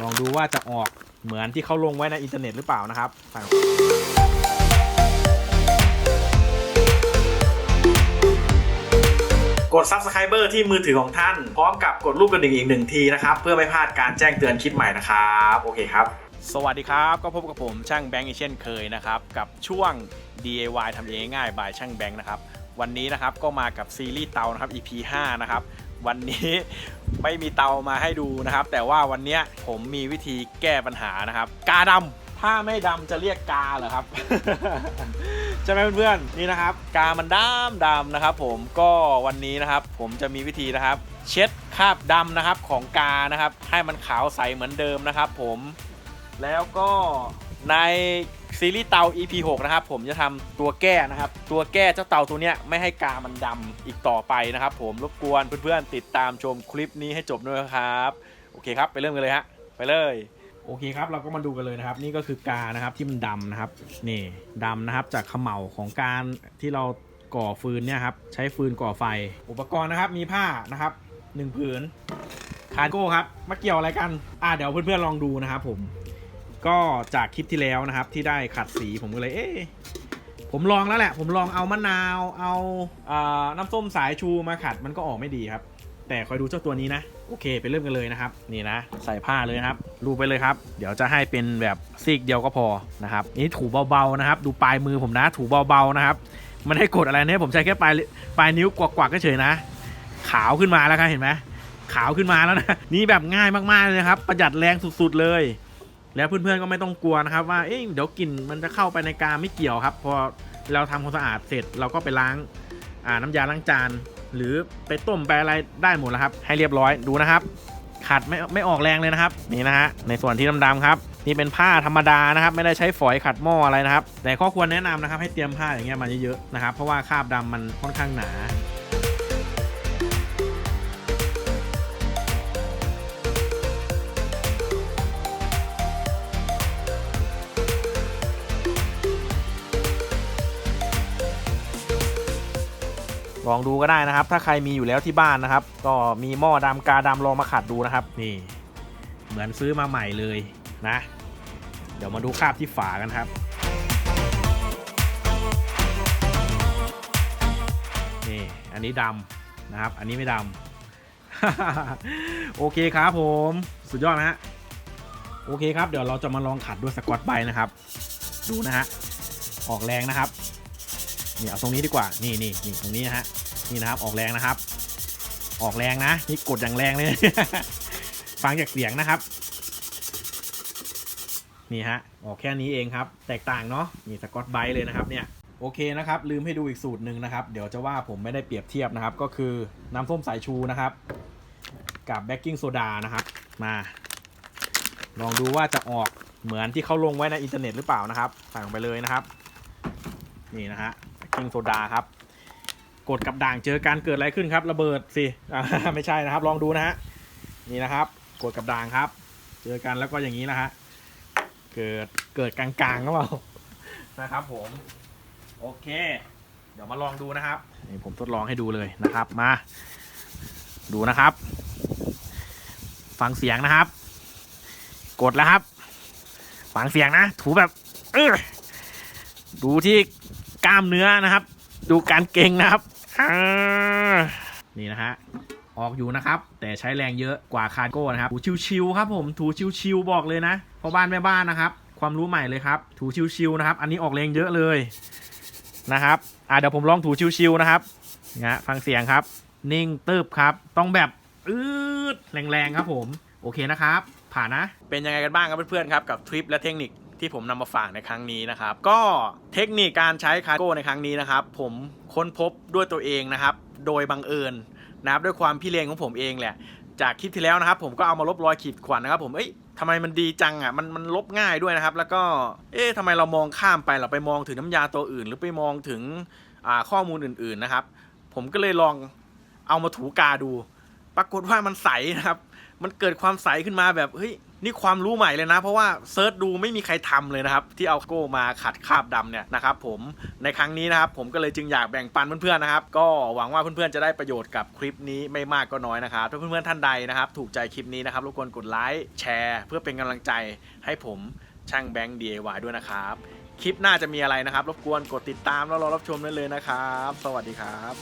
ลองดูว่าจะออกเหมือนที่เขาลงไว้ในอินเทอร์เน็ตหรือเปล่านะครับฝั่งกด Subscriber ที่มือถือของท่าน พร้อมกับกดรูปกระดิ่งอีกหนึ่งทีนะครับ เพื่อไม่พลาดการแจ้งเตือนคลิปใหม่นะครับ โอเคครับ สวัสดีครับ ก็พบกับผมช่างแบงค์อีกเช่นเคยนะครับ กับช่วง DIY ทำเองง่ายๆบายช่างแบงค์นะครับ วันนี้นะครับก็มากับซีรีส์เตานะครับ EP 5 นะครับ วันนี้ ไม่มีเตามาให้ดูนะครับ แต่ว่าวันนี้ผมมีวิธีแก้ปัญหานะครับ กาดำถ้าไม่ดำจะเรียกกาเหรอครับใช่ไหมเพื่อนๆนี่นะครับ กามันดำดำนะครับ ผมก็วันนี้นะครับ ผมจะมีวิธีนะครับ เช็ดคราบดำนะครับของกานะครับ ให้มันขาวใสเหมือนเดิมนะครับ ผมแล้วก็ใน ซีรีส์เตา EP 6นะครับผมจะทำตัวแก้นะครับ ตัวแก้เจ้าเตาตัวเนี้ยไม่ให้กามันดำอีกต่อไปนะครับผมรบกวนเพื่อนๆติดตามชมคลิปนี้ให้จบด้วยครับ โอเคครับไปเริ่มกันเลยฮะไปเลยโอเคครับเราก็มาดูกันเลยนะครับ นี่ก็คือกานะครับที่มันดำนะครับนี่ดำนะครับจากขม่าของการที่เราก่อฟืนเนี่ยครับใช้ฟืนก่อไฟ อุปกรณ์นะครับมีผ้านะครับหนึ่งผืนคาร์โก้ครับมาเกี่ยวอะไรกันอ่าเดี๋ยวเพื่อนๆลองดูนะครับผม ก็จากคลิปที่แล้วนะครับที่ได้ขัดสีผมก็เลยเอ๊ะผมลองแล้วแหละ ผมลองเอามะนาวเอาอาน้ำส้มสายชูมาขัดมันก็ออกไม่ดีครับ แต่คอยดูเจ้าตัวนี้นะ โอเคไปเริ่มกันเลยนะครับ นี่นะ ใส่ผ้าเลยครับรูปไปเลยครับ เดี๋ยวจะให้เป็นแบบซีกเดียวก็พอนะครับนี่ถูเบาๆนะครับ ดูปลายมือผมนะถูเบาๆนะครับ มันให้กดอะไรเนี่ยผมใช้แค่ปลายปลายนิ้วกวักๆก็เฉยนะ ขาวขึ้นมาแล้วครับเห็นไหมขาวขึ้นมาแล้วนะนี่แบบง่ายมากๆเลยครับ ประหยัดแรงสุดๆเลย แล้วเพื่อนๆก็ไม่ต้องกลัวนะครับว่าเอ๊ะเดี๋ยวกลิ่นมันจะเข้าไปในกาไม่เกี่ยวครับ พอเราทำความสะอาดเสร็จเราก็ไปล้างอ่าน้ำยาล้างจาน หรือไปต้มไปอะไรได้หมดแล้วครับ ให้เรียบร้อยดูนะครับ ขัดไม่ไม่ออกแรงเลยนะครับ นี่นะฮะในส่วนที่ดำๆครับนี่เป็นผ้าธรรมดานะครับ ไม่ได้ใช้ฝอยขัดหม้ออะไรนะครับ แต่ข้อควรแนะนำนะครับ ให้เตรียมผ้าอย่างเงี้ยมาเยอะๆนะครับเพราะว่าคราบดำมันค่อนข้างหนา ลองดูก็ได้นะครับ ถ้าใครมีอยู่แล้วที่บ้านนะครับ ก็มีหม้อดำกาดำลองมาขัดดูนะครับ นี่ เหมือนซื้อมาใหม่เลยนะ เดี๋ยวมาดูคราบที่ฝากันครับนี่อันนี้ดำนะครับ อันนี้ไม่ดำ โอเคครับผม สุดยอดนะฮะโอเคครับ เดี๋ยวเราจะมาลองขัดด้วยสกอตไบรท์นะครับ ดูนะฮะ ออกแรงนะครับ นี่เอาตรงนี้ดีกว่า นี่นี่นี่ตรงนี้นะฮะ นี่นะครับ ออกแรงนะครับ ออกแรงนะ นี่กดอย่างแรงเลย ฟังจากเสียงนะครับ นี่ฮะ ออกแค่นี้เองครับ แตกต่างเนาะ นี่สกอตไบส์เลยนะครับ เนี่ย โอเคนะครับ ลืมให้ดูอีกสูตรหนึ่งนะครับ เดี๋ยวจะว่าผมไม่ได้เปรียบเทียบนะครับ ก็คือน้ำส้มสายชูนะครับ กับเบกกิ้งโซดานะครับ มา ลองดูว่าจะออกเหมือนที่เขาลงไว้ในอินเทอร์เน็ตหรือเปล่านะครับสั่งไปเลยนะครับ นี่นะฮะิงโซดาครับ กดกับด่างเจอการเกิดอะไรขึ้นครับ ระเบิดสิไม่ใช่นะครับ ลองดูนะฮะนี่นะครับ กดกับด่างครับ เจอกันแล้วก็อย่างนี้นะฮะเกิดเกิดกลางๆก็เปล่านะครับผม โอเค เดี๋ยวมาลองดูนะครับนี่ผมทดลองให้ดูเลยนะครับมา ดูนะครับ ฟังเสียงนะครับ กดแล้วครับ ฟังเสียงนะ ถูแบบเออดูที่ ล้ามเนื้อนะครับ ดูการเก่งนะครับนี่นะฮะออกอยู่นะครับ แต่ใช้แรงเยอะกว่าคาร์โก้นะครับถูชิวๆครับผมถูชิวๆบอกเลยนะพ่อบ้านแม่บ้านนะครับ ความรู้ใหม่เลยครับ ถูชิวๆนะครับ อันนี้ออกแรงเยอะเลยนะครับอ่าเดี๋ยวผมลองถูชิวๆนะครับนะฟังเสียงครับ นิ่งตึบครับ ต้องแบบอืดแรงๆครับผม โอเคนะครับ ผ่านนะ เป็นยังไงกันบ้างครับเพื่อนๆครับกับทริปและเทคนิค ที่ผมนำมาฝากในครั้งนี้นะครับ ก็เทคนิคการใช้คาร์โก้ในครั้งนี้นะครับ ผมค้นพบด้วยตัวเองนะครับ โดยบังเอิญนะครับด้วยความพี่เลงของผมเองแหละ จากคลิปที่แล้วนะครับ ผมก็เอามาลบรอยขีดข่วนนะครับ ผมเอ้ยทำไมมันดีจังอะมันมันลบง่ายด้วยนะครับ แล้วก็เอ๊ะทำไมเรามองข้ามไปเราไปมองถึงน้ำยาตัวอื่น หรือไปมองถึงข้อมูลอื่น ๆนะครับ ผมก็เลยลองเอามาถูกาดู ปรากฏว่ามันใสนะครับ มันเกิดความใสขึ้นมาแบบเฮ้ย นี่ความรู้ใหม่เลยนะ เพราะว่าเซิร์ชดูไม่มีใครทำเลยนะครับ ที่เอาโก้มาขัดคราบดำเนี่ยนะครับผมในครั้งนี้นะครับ ผมก็เลยจึงอยากแบ่งปันเพื่อนๆนะครับ ก็หวังว่าเพื่อนๆจะได้ประโยชน์กับคลิปนี้ไม่มากก็น้อยนะครับถ้าเพื่อนๆท่านใดนะครับ ถูกใจคลิปนี้นะครับรบกวนกดไลค์แชร์ เพื่อเป็นกำลังใจให้ผมช่างแบงค์ DIY ด้วยนะครับคลิปหน้าจะมีอะไรนะครับ รบกวนกดติดตามแล้วรอรับชมได้เลยนะครับ สวัสดีครับ